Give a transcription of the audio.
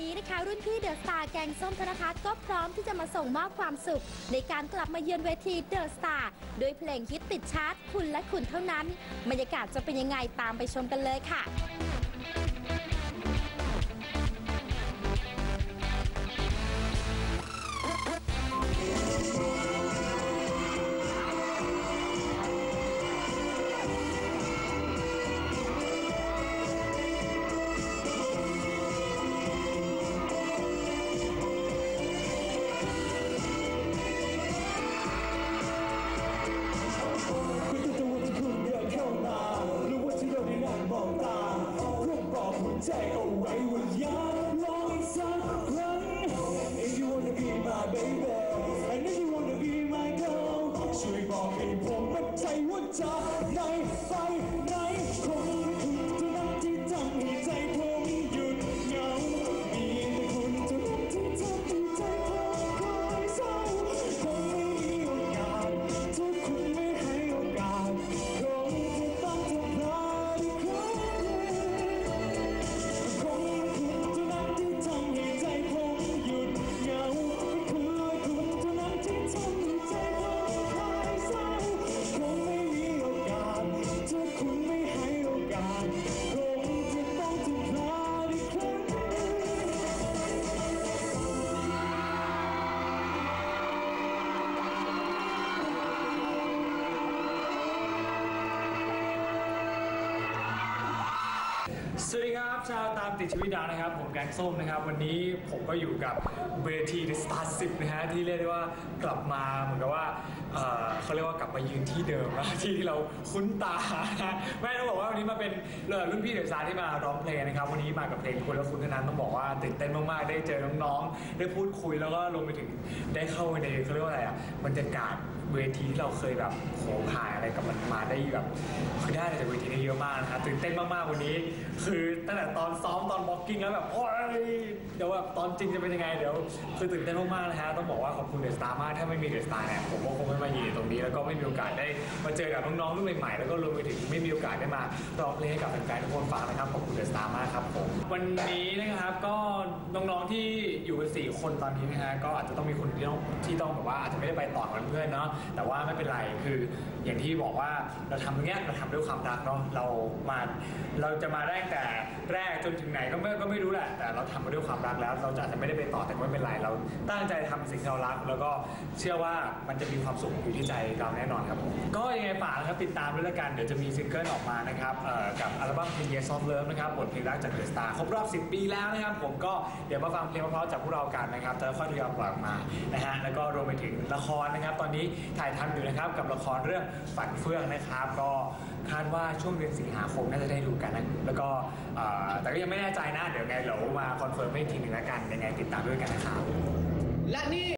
นะคะ รุ่นพี่เดอะสตาร์แกงส้มธนพัฒน์ก็พร้อมที่จะมาส่งมอบความสุข ในการกลับมาเยือนเวทีเดอะสตาร์ด้วยเพลงฮิตติดชาร์ตคุณและคุณเท่านั้น บรรยากาศจะเป็นยังไงตามไปชมกันเลยค่ะ อกให้ผมมั่นใจว่าจะได้ไปไหน ครับชาวตามติดชีวิตดาวนะครับ ผมแกงส้มนะครับ วันนี้ผมก็อยู่กับเวที The Star 10นะฮะที่เรียกได้ว่ากลับมาเหมือนกับว่า เขาเรียกว่ากลับมายืนที่เดิมที่ที่เราคุ้นตาไม่ต้องบอกว่าวันนี้มาเป็นเอ่อรุ่นพี่เดอะสตาที่มาร้องเพลงนะครับ วันนี้มากับเพลงคุณและคุณเท่านั้นต้องบอกว่าตื่นเต้นมากๆได้เจอน้องๆได้พูดคุยแล้วก็รวมไปถึงได้เข้าไปในเขาเรียกว่าอะไรอะบรรยากาศเวทีที่เราเคยแบบโหผ่านอะไรกับมันมาได้แบบคือได้จากเวทีนี้เยอะมากนะครับตื่นเต้นมากๆวันนี้ คือตั้งแต่ตอนซ้อมตอนบล็อกกิ้งแล้วแบบโอ้ยเดี๋ยวแบบตอนจริงจะเป็นยังไงเดี๋ยวคือตื่นเต้นมากๆนะฮะต้องบอกว่าขอบคุณเดอะสตาร์มากถ้าไม่มีเดอะสตาร์เนี่ยผมก็คงไม่มายืนตรงนี้ แล้วก็ไม่มีโอกาสได้มาเจอกับน้องๆรุ่นใหม่ๆแล้วก็รวมไปถึงไม่มีโอกาสได้มาร้องเพลงให้กับแฟนๆทุกคนฟังนะครับขอบคุณเดอะสตาร์มากครับผมวันนี้นะครับก็น้องๆที่อยู่กันสี่คนตอนนี้นะฮะก็อาจจะต้องมีคนที่ต้องที่ต้องแบบว่าอาจจะไม่ได้ไปต่อกับเพื่อนเนาะแต่ว่าไม่เป็นไรคืออย่างที่บอกว่าเราทำตรงเนี้ยเราทำด้วยความรักเนาะเรามาเราจะมาได้แต่แรกจนถึงไหนก็ไม่ก็ไม่รู้แหละแต่เราทำมาด้วยความรักแล้ว เราจะอาจจะไม่ได้ไปต่อแต่ก็ไม่เป็นไรเราตั้งใจทำสิ่งที่เรารัก แล้วก็เชื่อว่ามันจะมีความสุขอยู่ที่ใจเราแน่นอนครับ ก็ยังไงฝากนะครับติดตามด้วยละกัน เดี๋ยวจะมีซิงเกิลออกมานะครับกับอัลบั้มเพลง Yes of Love นะครับบทเพลงรักจากเดอะสตาร์ครบรอบ 10 ปีแล้วนะครับผมก็เดี๋ยวมาฟังเพลงเพราะๆจากพวกเรากันนะครับจะค่อยทยอยปล่อยออกมานะฮะแล้วก็รวมไปถึงละครนะครับ ตอนนี้ถ่ายทำอยู่นะครับกับละครเรื่องฝันเฟื่องนะครับ ก็คาดว่าช่วงเดือนสิงหาคมน่าจะได้ดูกันนะแล้วก็แต่ก็ยังไม่แน่ใจนะเดี๋ยวไงเดี๋ยวมาคอนเฟิร์มให้ทีนึงแล้วกันยังไงติดตามด้วยกันนะครับและนี่